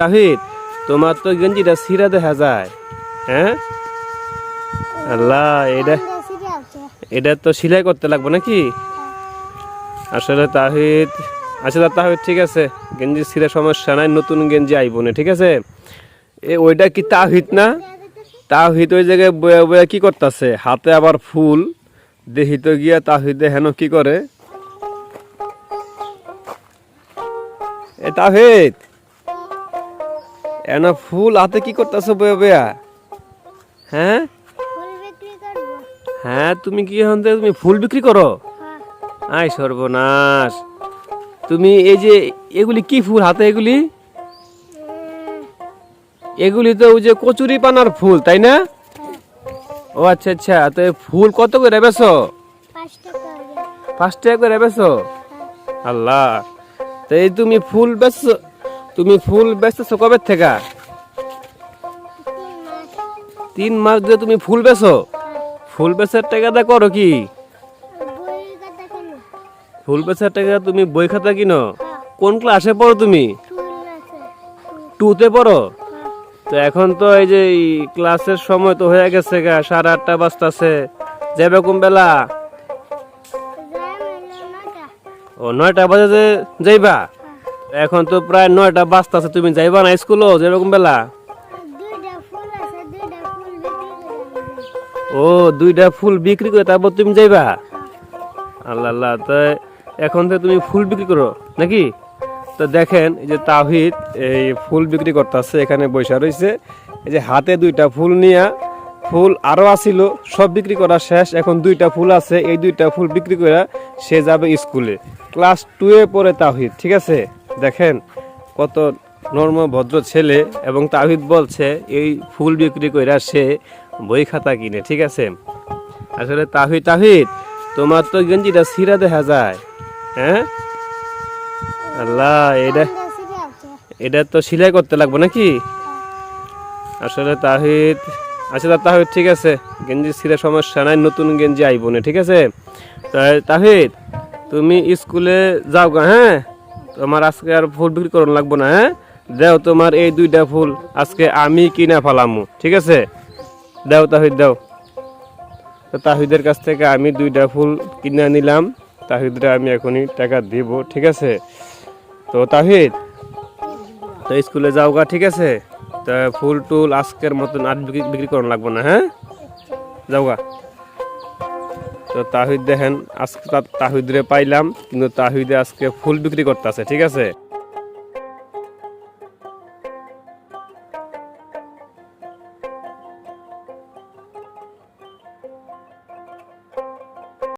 তাহিদ, তোমার তো গেঞ্জিটা সিরা দেখা যায় হ্যাঁ? আল্লাহ, এটা এটা তো সেলাই করতে লাগবে নাকি? আসলে তাহিদ আচ্ছা তা তাহিদ, ঠিক আছে। গেঞ্জি সিরা সমস্যা নাই, নতুন গেঞ্জি আইব না, ঠিক আছে? এ, ওইটা কি তাহিদ না? তাহিদ ওই জায়গায় বয়া বয়া কি করতেছে? হাতে আবার ফুল দেহিত গিয়া তাহিদে হেন কি করে? এ, তাহিদ! এন ফুল হাতে কি করতেছে বয়া বয়া? হ্যাঁ? হ্যাঁ তুমি কি এখন তুমি ফুল বিক্রি করো? আই সর্বনাশ। তুমি এই যে এগুলি কি ফুল হাতে এগুলি? এগুলি তো ওই যে কচুরি পানার ফুল তাই না? ও আচ্ছা আচ্ছা। তো এই ফুল কত করে বেছো পাঁচ টাকা করে। বেছো আল্লাহ। তো এই তুমি ফুল বেচছো তুমি ফুল বেচতেছো কবে থেকে? তিন মাস ধরে তুমি ফুল বেচো? ফুল বেচার টাকাটা করো কি? ফুল বেচার টাকা তুমি বই খাতা কিনো? কোন ক্লাসে পড়ো তুমি? টুতে পড়ো? তো এখন তো এই যে ক্লাসের সময় তো হয়ে গেছে গা সাড়ে আটটা বাজতাছে। যাবে কোন বেলা? ও নয়টা বাজে যাইবা? এখন তো প্রায় নয়টা বাজতাছে তুমি যাইবা না স্কুলও যাবে কোন বেলা? ও দুইটা ফুল বিক্রি করে তারপর তুমি যাইবা? আল্লাহ আল্লাহ তো এখন তো তুমি ফুল বিক্রি করো নাকি? তো দেখেন এই যে তাহিদ এই ফুল বিক্রি করতেছে এখানে বৈশা রয়েছে এই যে হাতে দুইটা ফুল নিয়া ফুল আরও আসিল সব বিক্রি করা শেষ। এখন দুইটা ফুল আছে এই দুইটা ফুল বিক্রি করে সে যাবে স্কুলে। ক্লাস টুয়ে পরে তাহিদ ঠিক আছে? দেখেন কত নর্ম ভদ্র ছেলে এবং তাহিদ বলছে, এই ফুল বিক্রি করে সে বই খাতা কিনে, ঠিক আছে? আসলে তাহিদ তাহিদ, তোমার তো গেঞ্জিটা সিরা দেখা যায় হ্যাঁ? আল্লাহ, এটা এটা তো সিলাই করতে লাগবে নাকি? আসলে তাহিদ আচ্ছা তাহিদ, ঠিক আছে, গেঞ্জি সিরা সমস্যা নাই, নতুন গেঞ্জি আইব না, ঠিক আছে? তাহিদ, তুমি স্কুলে যাও হ্যাঁ? তোমার আজকে আর ফুল বিক্রি করুন লাগবো না হ্যাঁ? দেও তোমার এই দুইটা ফুল আজকে আমি কিনা ফেলামু, ঠিক আছে? দাও তাহিদ, দাও। তো তাহিদের কাছ থেকে আমি দুইটা ফুল কিনে নিলাম, তাহিদরা আমি এখনই টাকা দিব, ঠিক আছে? তো তাহিদ, তো স্কুলে যাও গা ঠিক আছে? তা ফুল টুল আজকের মতন আর বিক্রি করানো লাগবো না হ্যাঁ? যাও গা তো তাহিদ দেখেন আজকে তাহিদরে পাইলাম কিন্তু তাহিদে আজকে ফুল বিক্রি করতেছে ঠিক আছে?